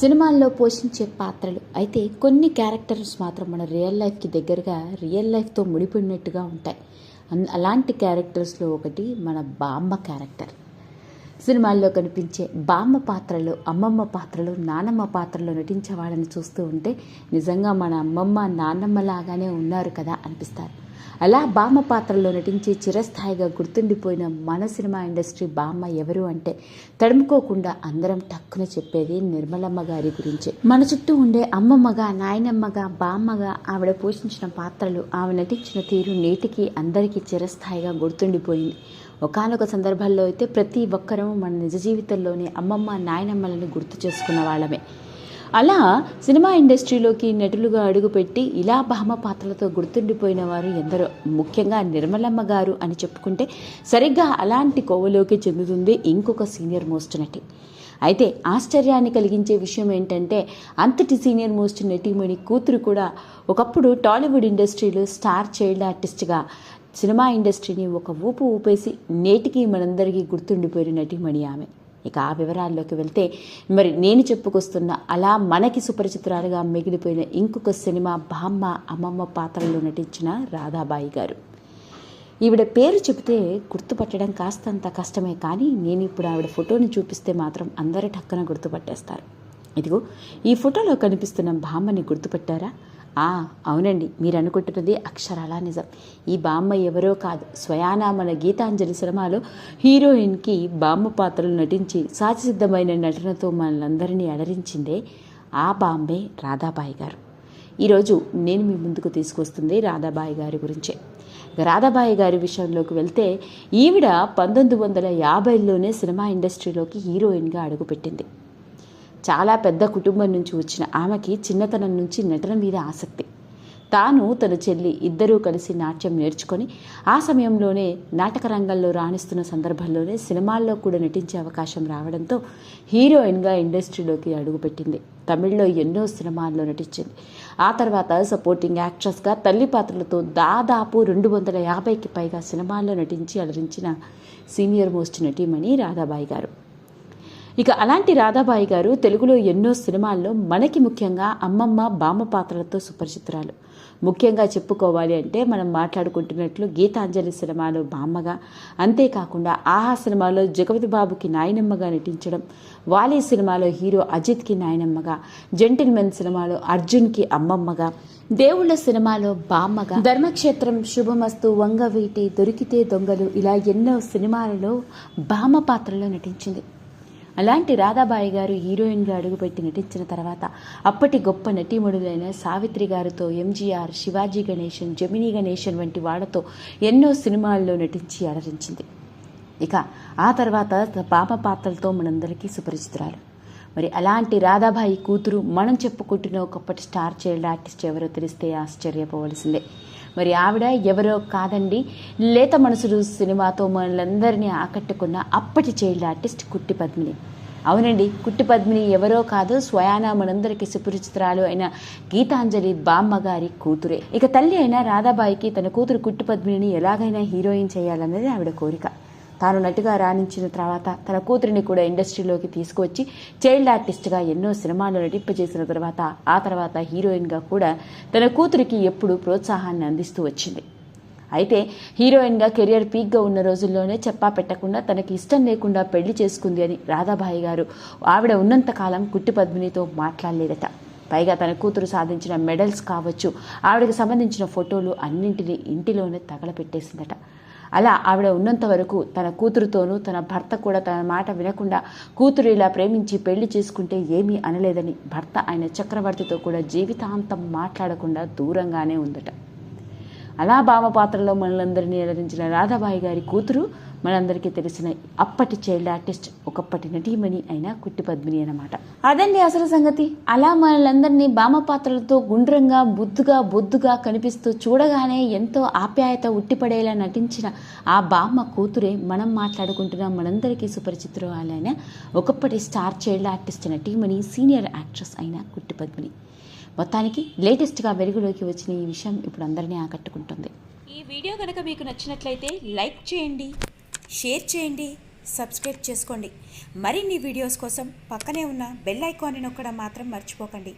సినిమాల్లో పోషించే పాత్రలు. అయితే కొన్ని క్యారెక్టర్స్ మాత్రం మన రియల్ లైఫ్కి దగ్గరగా రియల్ లైఫ్తో ముడిపడినట్టుగా ఉంటాయి. అన్- అలాంటి క్యారెక్టర్స్లో ఒకటి మన బామ్మ క్యారెక్టర్. సినిమాల్లో కనిపించే బామ్మ పాత్రలు అమ్మమ్మ పాత్రలు నానమ్మ పాత్రలో నటించే వాళ్ళని చూస్తూ ఉంటే నిజంగా మన అమ్మమ్మ నాన్నమ్మ లాగానే ఉన్నారు కదా అనిపిస్తారు. అలా బామ్మ పాత్రలో నటించి చిరస్థాయిగా గుర్తుండిపోయిన మన సినిమా ఇండస్ట్రీ బామ్మ ఎవరు అంటే తడుముకోకుండా అందరం టక్కున చెప్పేది నిర్మలమ్మ గారి గురించి. మన చుట్టూ ఉండే అమ్మమ్మగా నాయనమ్మగా బామ్మగా ఆవిడ పోషించిన పాత్రలు ఆమె నటించిన తీరు నేటికి అందరికీ చిరస్థాయిగా గుర్తుండిపోయింది. ఒకానొక సందర్భాల్లో అయితే ప్రతి ఒక్కరూ మన నిజ జీవితంలోనే అమ్మమ్మ నాయనమ్మలను గుర్తు చేసుకున్న వాళ్ళమే. అలా సినిమా ఇండస్ట్రీలోకి నటులుగా అడుగుపెట్టి ఇలా భామ పాత్రలతో గుర్తుండిపోయిన వారు ఎందరో. ముఖ్యంగా నిర్మలమ్మ గారు అని చెప్పుకుంటే సరిగ్గా అలాంటి కోవలోకి చెందుతుంది ఇంకొక సీనియర్ మోస్ట్ నటి. అయితే ఆశ్చర్యాన్ని కలిగించే విషయం ఏంటంటే అంతటి సీనియర్ మోస్ట్ నటీమణి కూతురు కూడా ఒకప్పుడు టాలీవుడ్ ఇండస్ట్రీలో స్టార్ చైల్డ్ ఆర్టిస్ట్గా సినిమా ఇండస్ట్రీని ఒక ఊపు ఊపేసి నేటికి మనందరికీ గుర్తుండిపోయిన నటీమణి ఆమె. ఇక ఆ వివరాల్లోకి వెళ్తే మరి నేను చెప్పుకొస్తున్న అలా మనకి సుపరిచితురాలుగా మిగిలిపోయిన ఇంకొక సినిమా బామ్మ అమ్మమ్మ పాత్రలో నటించిన రాధాబాయి గారు. ఈవిడ పేరు చెబితే గుర్తుపట్టడం కాస్తంత కష్టమే కానీ నేను ఇప్పుడు ఆవిడ ఫోటోని చూపిస్తే మాత్రం అందరి టక్కన గుర్తుపట్టేస్తారు. ఇదిగో ఈ ఫోటోలో కనిపిస్తున్న బామ్మని గుర్తుపట్టారా? అవునండి. మీరు అనుకుంటున్నది అక్షరాలా నిజం. ఈ బామ్మ ఎవరో కాదు. స్వయానా మన గీతాంజలి సినిమాలో హీరోయిన్కి బామ్మ పాత్రలు నటించి సాచిసిద్ధమైన నటనతో మనందరినీ అలరించిందే ఆ బాంబే రాధాబాయి గారు. ఈరోజు నేను మీ ముందుకు తీసుకొస్తుంది రాధాబాయి గారి గురించే. రాధాబాయి గారి విషయంలోకి వెళ్తే ఈవిడ పంతొమ్మిది వందల యాభైలోనే సినిమా ఇండస్ట్రీలోకి హీరోయిన్గా అడుగుపెట్టింది. చాలా పెద్ద కుటుంబం నుంచి వచ్చిన ఆమెకి చిన్నతనం నుంచి నటన మీద ఆసక్తి. తాను తన చెల్లి ఇద్దరూ కలిసి నాట్యం నేర్చుకొని ఆ సమయంలోనే నాటక రంగంలో రాణిస్తున్న సందర్భంలోనే సినిమాల్లో కూడా నటించే అవకాశం రావడంతో హీరోయిన్గా ఇండస్ట్రీలోకి అడుగుపెట్టింది. తమిళ్ళో ఎన్నో సినిమాల్లో నటించింది. ఆ తర్వాత సపోర్టింగ్ యాక్ట్రెస్గా తల్లి పాత్రలతో దాదాపు రెండు వందల యాభైకి పైగా సినిమాల్లో నటించి అలరించిన సీనియర్ మోస్ట్ నటీమణి రాధాబాయి గారు. ఇక అలాంటి రాధాబాయి గారు తెలుగులో ఎన్నో సినిమాల్లో మనకి ముఖ్యంగా అమ్మమ్మ బామ్మ పాత్రలతో సుపరిచితురాలు. ముఖ్యంగా చెప్పుకోవాలి అంటే మనం మాట్లాడుకుంటున్నట్లు గీతాంజలి సినిమాలో బామ్మగా అంతేకాకుండా ఆహా సినిమాలో జగపతి బాబుకి నాయనమ్మగా నటించడం వాలి సినిమాలో హీరో అజిత్కి నాయనమ్మగా జెంటిల్మెన్ సినిమాలో అర్జున్కి అమ్మమ్మగా దేవుళ్ళ సినిమాలో బామ్మగా ధర్మక్షేత్రం శుభమస్తు వంగవీటి దొరికితే దొంగలు ఇలా ఎన్నో సినిమాలలో బామ్మ పాత్రలో నటించింది. అలాంటి రాధాబాయి గారు హీరోయిన్గా అడుగుపెట్టి నటించిన తర్వాత అప్పటి గొప్ప నటీమణులైన సావిత్రి గారితో ఎంజీఆర్ శివాజీ గణేశన్ జమినీ గణేశన్ వంటి వాళ్ళతో ఎన్నో సినిమాల్లో నటించి అలరించింది. ఇక ఆ తర్వాత పాప పాత్రలతో మనందరికీ సుపరిచితురాలు. మరి అలాంటి రాధాబాయి కూతురు మనం చెప్పుకుంటున్న ఒకప్పటి స్టార్ చైల్డ్ ఆర్టిస్ట్ ఎవరో తెలిస్తే ఆశ్చర్యపోవలసిందే. మరి ఆవిడ ఎవరో కాదండి. లేత మనసులు సినిమాతో మనలందరినీ ఆకట్టుకున్న అప్పటి చైల్డ్ ఆర్టిస్ట్ కుట్టి పద్మిని. అవునండి కుట్టి పద్మిని ఎవరో కాదు స్వయానా మనందరికి సుపరిచితురాలు అయిన గీతాంజలి బామ్మ గారి కూతురే. ఇక తల్లి అయిన రాధాబాయికి తన కూతురు కుట్టి పద్మిని ఎలాగైనా హీరోయిన్ చేయాలన్నది ఆవిడ కోరిక. తాను నటిగా రాణించిన తర్వాత తన కూతురిని కూడా ఇండస్ట్రీలోకి తీసుకువచ్చి చైల్డ్ ఆర్టిస్ట్గా ఎన్నో సినిమాలు నటింపజేసిన తర్వాత ఆ తర్వాత హీరోయిన్గా కూడా తన కూతురికి ఎప్పుడూ ప్రోత్సాహాన్ని అందిస్తూ వచ్చింది. అయితే హీరోయిన్గా కెరియర్ పీక్గా ఉన్న రోజుల్లోనే చెప్పా పెట్టకుండా తనకి ఇష్టం లేకుండా పెళ్ళి చేసుకుంది అని రాధాబాయి గారు ఆవిడ ఉన్నంతకాలం కుట్టి పద్మినితో మాట్లాడలేదట. పైగా తన కూతురు సాధించిన మెడల్స్ కావచ్చు ఆవిడకి సంబంధించిన ఫోటోలు అన్నింటినీ ఇంటిలోనే తగలపెట్టేసిందట. అలా ఆవిడ ఉన్నంత వరకు తన కూతురుతోనూ తన భర్త కూడా తన మాట వినకుండా కూతురు ఇలా ప్రేమించి పెళ్ళి చేసుకుంటే ఏమీ అనలేదని భర్త ఆయన చక్రవర్తితో కూడా జీవితాంతం మాట్లాడకుండా దూరంగానే ఉందట. అలా భామ పాత్రలో మనలందరినీ అలరించిన రాధాబాయి గారి కూతురు మనందరికీ తెలిసిన అప్పటి చైల్డ్ ఆర్టిస్ట్ ఒకప్పటి నటీమణి అయిన కుట్టి పద్మిని అన్నమాట. అదండి అసలు సంగతి. అలా మనలందరినీ బామ పాత్రలతో గుండ్రంగా బుద్దుగా బొద్దుగా కనిపిస్తూ చూడగానే ఎంతో ఆప్యాయత ఉట్టిపడేలా నటించిన ఆ బామ్మ కూతురే మనం మాట్లాడుకుంటున్న మనందరికీ సుపరిచితురాలైన ఒకప్పటి స్టార్ చైల్డ్ ఆర్టిస్ట్ నటీమణి సీనియర్ యాక్ట్రెస్ అయిన కుట్టి పద్మిని. మొత్తానికి లేటెస్ట్గా వెలుగులోకి వచ్చిన ఈ విషయం ఇప్పుడు అందరినీ ఆకట్టుకుంటుంది. ఈ వీడియో కనుక మీకు నచ్చినట్లయితే లైక్ చేయండి షేర్ చేయండి సబ్స్క్రైబ్ చేసుకోండి. మరిన్ని వీడియోస్ కోసం పక్కనే ఉన్న బెల్ ఐకాన్ని నొక్కడం మాత్రం మర్చిపోకండి.